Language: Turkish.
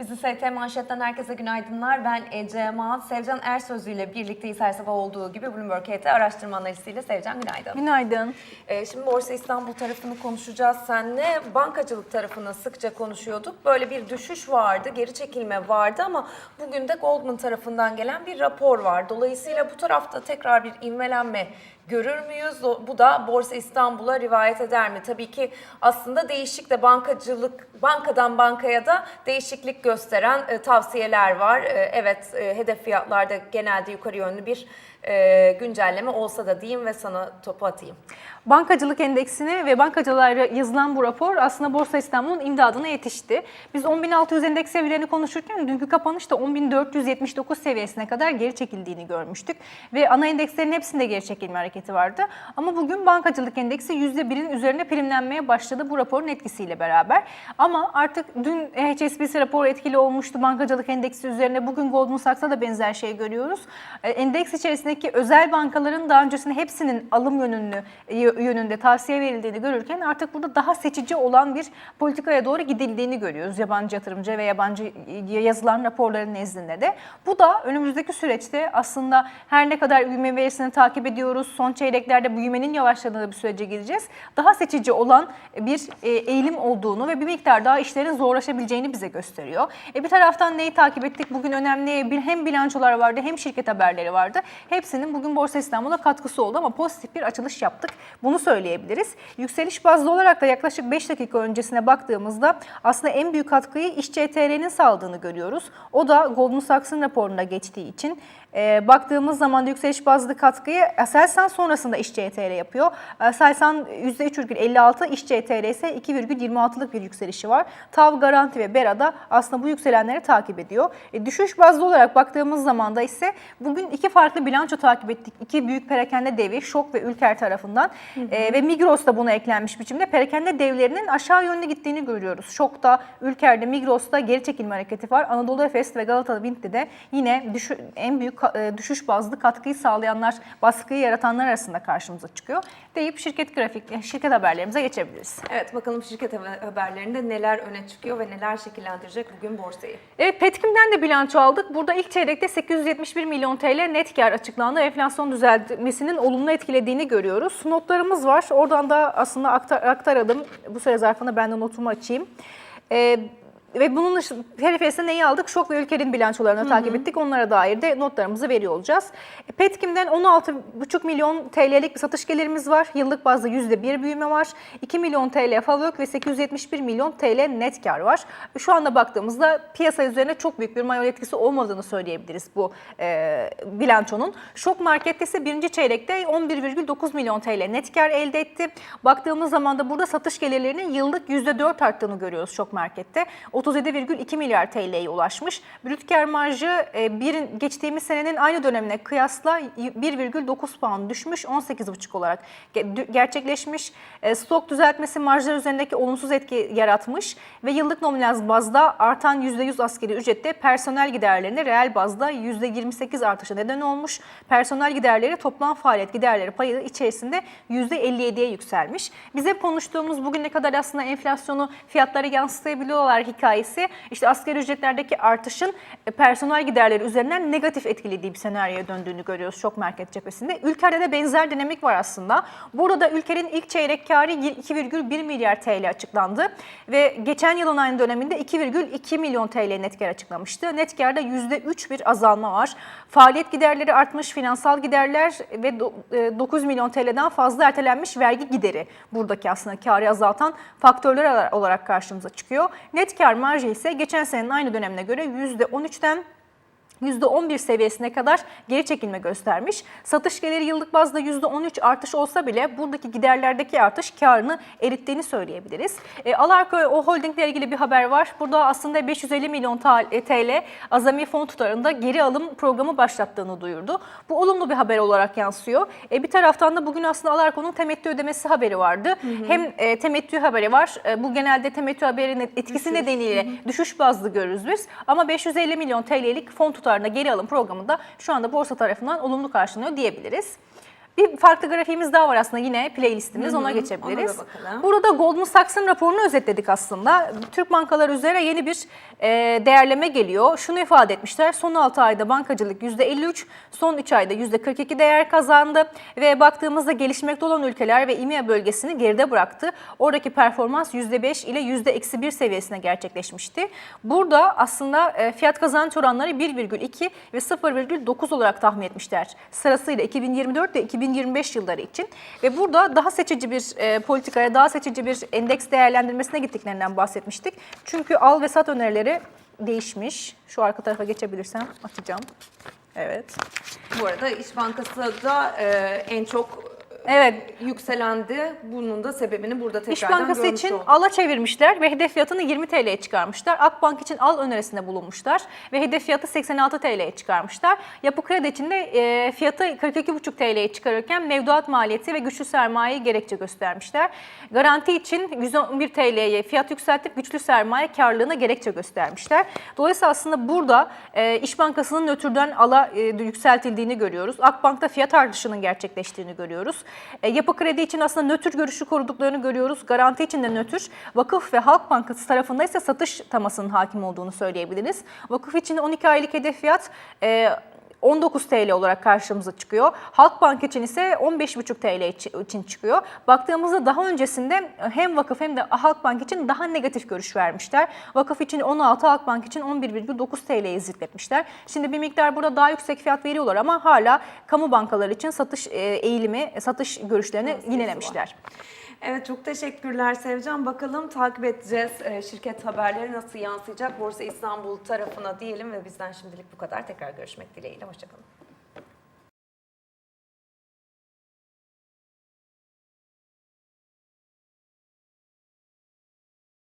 Bizi ST Manşet'ten herkese günaydınlar. Ben Ece Mağaz. Sevcan Ersözlü ile birlikteyiz her sabah olduğu gibi Bloomberg HT araştırma analistiyle Sevcan günaydın. Günaydın. Ee, şimdi Borsa İstanbul tarafını konuşacağız seninle. Bankacılık tarafını sıkça konuşuyorduk. Böyle bir düşüş vardı, geri çekilme vardı ama bugün de Goldman tarafından gelen bir rapor var. Dolayısıyla bu tarafta tekrar bir ivmelenme görür müyüz? Bu da Borsa İstanbul'a rivayet eder mi? Tabii ki aslında değişik de bankacılık, bankadan bankaya da değişiklik gösteren e, tavsiyeler var. E, evet, e, hedef fiyatlarda genelde yukarı yönlü bir e, güncelleme olsa da diyeyim ve sana topu atayım. Bankacılık endeksine ve bankacılığa yazılan bu rapor aslında Borsa İstanbul'un imdadına yetişti. Biz 10.600 endeks seviyelerini konuşurken dünkü kapanışta 10.479 seviyesine kadar geri çekildiğini görmüştük. Ve ana endekslerin hepsinde geri çekilme hareketi vardı. Ama bugün bankacılık endeksi %1'in üzerine primlenmeye başladı bu raporun etkisiyle beraber. Ama artık dün HSBC raporu etkili olmuştu bankacılık endeksi üzerine. Bugün Goldman Sachs'ta da benzer şey görüyoruz. E, Endeks içerisindeki özel bankaların daha öncesinde hepsinin alım yönünü yönünde tavsiye verildiğini görürken artık burada daha seçici olan bir politikaya doğru gidildiğini görüyoruz. Yabancı yatırımcı ve yabancı yazılan raporların nezdinde de. Bu da önümüzdeki süreçte aslında her ne kadar büyüme verisini takip ediyoruz, son çeyreklerde büyümenin yavaşladığı bir sürece gireceğiz. Daha seçici olan bir e, eğilim olduğunu ve bir miktar daha işlerin zorlaşabileceğini bize gösteriyor. E bir taraftan neyi takip ettik? Bugün önemli bir hem bilançolar vardı hem şirket haberleri vardı. Hepsinin bugün Borsa İstanbul'a katkısı oldu ama pozitif bir açılış yaptık. Bunu söyleyebiliriz. Yükseliş bazlı olarak da yaklaşık 5 dakika öncesine baktığımızda aslında en büyük katkıyı İş CTR'nin sağladığını görüyoruz. O da Goldman Sachs'ın raporuna geçtiği için e, baktığımız zaman yükseliş bazlı katkıyı Aselsan sonrasında İş CTR yapıyor. Aselsan %3,56, İş CTR ise 2,26'lık bir yükselişi var. TAV, Garanti ve Bera'da aslında bu yükselenleri takip ediyor. E, düşüş bazlı olarak baktığımız zaman da ise bugün iki farklı bilanço takip ettik. İki büyük perakende devi Şok ve Ülker tarafından E, ve Migros da buna eklenmiş biçimde perakende devlerinin aşağı yönlü gittiğini görüyoruz. Şok'ta, Ülker'de, Migros'ta geri çekilme hareketi var. Anadolu Efes ve Galata Wind'de de yine düşü, en büyük e, düşüş bazlı katkıyı sağlayanlar, baskıyı yaratanlar arasında karşımıza çıkıyor. Deyip şirket grafik, şirket haberlerimize geçebiliriz. Evet bakalım şirket haber- haberlerinde neler öne çıkıyor ve neler şekillendirecek bugün borsayı. Evet Petkim'den de bilanço aldık. Burada ilk çeyrekte 871 milyon TL net kar açıklandı. Enflasyon düzeltmesinin olumlu etkilediğini görüyoruz. Notlarımız var. Oradan da aslında aktar, aktaralım. Bu süre zarfında ben de notumu açayım. Ee, ve bunun dışında periferisinde neyi aldık? Şok ve ülkenin bilançolarını takip ettik. Onlara dair de notlarımızı veriyor olacağız. E, Petkim'den 16,5 milyon TL'lik bir satış gelirimiz var. Yıllık bazda %1 büyüme var. 2 milyon TL FAVÖK ve 871 milyon TL net kar var. Şu anda baktığımızda piyasa üzerine çok büyük bir manuel etkisi olmadığını söyleyebiliriz bu e, bilançonun. Şok markette ise birinci çeyrekte 11,9 milyon TL net kar elde etti. Baktığımız zaman da burada satış gelirlerinin yıllık %4 arttığını görüyoruz şok markette. 37,2 milyar TL'ye ulaşmış. Brüt kar marjı e, bir, geçtiğimiz senenin aynı dönemine kıyasla 1,9 puan düşmüş 18,5 olarak gerçekleşmiş. E, Stok düzeltmesi marjlar üzerindeki olumsuz etki yaratmış ve yıllık nominal bazda artan %100 askeri ücrette personel giderlerinde reel bazda %28 artışa neden olmuş. Personel giderleri toplam faaliyet giderleri payı içerisinde %57'ye yükselmiş. Biz hep konuştuğumuz bugüne kadar aslında enflasyonu fiyatlara yansıtabiliyorlar hikayesi. İşte asgari ücretlerdeki artışın e, personel giderleri üzerinden negatif etkilediği bir senaryoya döndüğünü görüyoruz şok market cephesinde. Ülkede de benzer dinamik var aslında. Burada ülkenin ilk çeyrek karı 2,1 milyar TL açıklandı ve geçen yılın aynı döneminde 2,2 milyon TL net kar açıklamıştı. Net karda %3 bir azalma var. Faaliyet giderleri artmış, finansal giderler ve do- e, 9 milyon TL'den fazla ertelenmiş vergi gideri buradaki aslında karı azaltan faktörler olarak karşımıza çıkıyor. Net kar marjı ise geçen senenin aynı dönemine göre %13'ten %11 seviyesine kadar geri çekilme göstermiş. Satış geliri yıllık bazda %13 artış olsa bile buradaki giderlerdeki artış karını erittiğini söyleyebiliriz. E, Alarko o holding ile ilgili bir haber var. Burada aslında 550 milyon ta- e, TL azami fon tutarında geri alım programı başlattığını duyurdu. Bu olumlu bir haber olarak yansıyor. E, bir taraftan da bugün aslında Alarko'nun temettü ödemesi haberi vardı. Hem e, temettü haberi var. E, bu genelde temettü haberinin etkisi nedeniyle düşüş bazlı görürüz biz. Ama 550 milyon TL'lik fon tutarında geri alım programında şu anda borsa tarafından olumlu karşılanıyor diyebiliriz. Bir farklı grafiğimiz daha var aslında yine playlistimiz ona geçebiliriz. Ona da bakalım. Burada Goldman Sachs'ın raporunu özetledik aslında. Türk bankaları üzerine yeni bir e, değerleme geliyor. Şunu ifade etmişler. Son 6 ayda bankacılık %53, son 3 ayda %42 değer kazandı ve baktığımızda gelişmekte olan ülkeler ve İMEA bölgesini geride bıraktı. Oradaki performans %5 ile %-1 seviyesine gerçekleşmişti. Burada aslında e, fiyat kazanç oranları 1,2 ve 0,9 olarak tahmin etmişler. Sırasıyla 2024 ve 2025 yılları için. Ve burada daha seçici bir e, politikaya, daha seçici bir endeks değerlendirmesine gittiklerinden bahsetmiştik. Çünkü al ve sat önerileri değişmiş. Şu arka tarafa geçebilirsem açacağım. Evet. Bu arada İş Bankası da e, en çok Evet, yükselendi. Bunun da sebebini burada tekrardan İş Bankası görmüş için olduk. ala çevirmişler ve hedef fiyatını 20 TL'ye çıkarmışlar. Akbank için al önerisinde bulunmuşlar ve hedef fiyatı 86 TL'ye çıkarmışlar. Yapı Kredi için de e, fiyatı 42,5 TL'ye çıkarırken mevduat maliyeti ve güçlü sermayeyi gerekçe göstermişler. Garanti için 111 TL'ye fiyat yükseltip güçlü sermaye karlılığına gerekçe göstermişler. Dolayısıyla aslında burada e, İş Bankası'nın nötrden ala e, yükseltildiğini görüyoruz. Akbank'ta fiyat artışının gerçekleştiğini görüyoruz. E, Yapı Kredi için aslında nötr görüşü koruduklarını görüyoruz. Garanti için de nötr. Vakıf ve Halk Bankası tarafında ise satış tamasının hakim olduğunu söyleyebiliriz. Vakıf için 12 aylık hedef fiyat e, 19 TL olarak karşımıza çıkıyor. Halkbank için ise 15,5 TL içi- için çıkıyor. Baktığımızda daha öncesinde hem vakıf hem de Halkbank için daha negatif görüş vermişler. Vakıf için 16, Halkbank için 11,9 TL'yi zikretmişler. Şimdi bir miktar burada daha yüksek fiyat veriyorlar ama hala kamu bankaları için satış e, eğilimi, satış görüşlerini yinelemişler. Evet çok teşekkürler Sevcan. Bakalım takip edeceğiz e, şirket haberleri nasıl yansıyacak Borsa İstanbul tarafına diyelim ve bizden şimdilik bu kadar. Tekrar görüşmek dileğiyle. Hoşçakalın.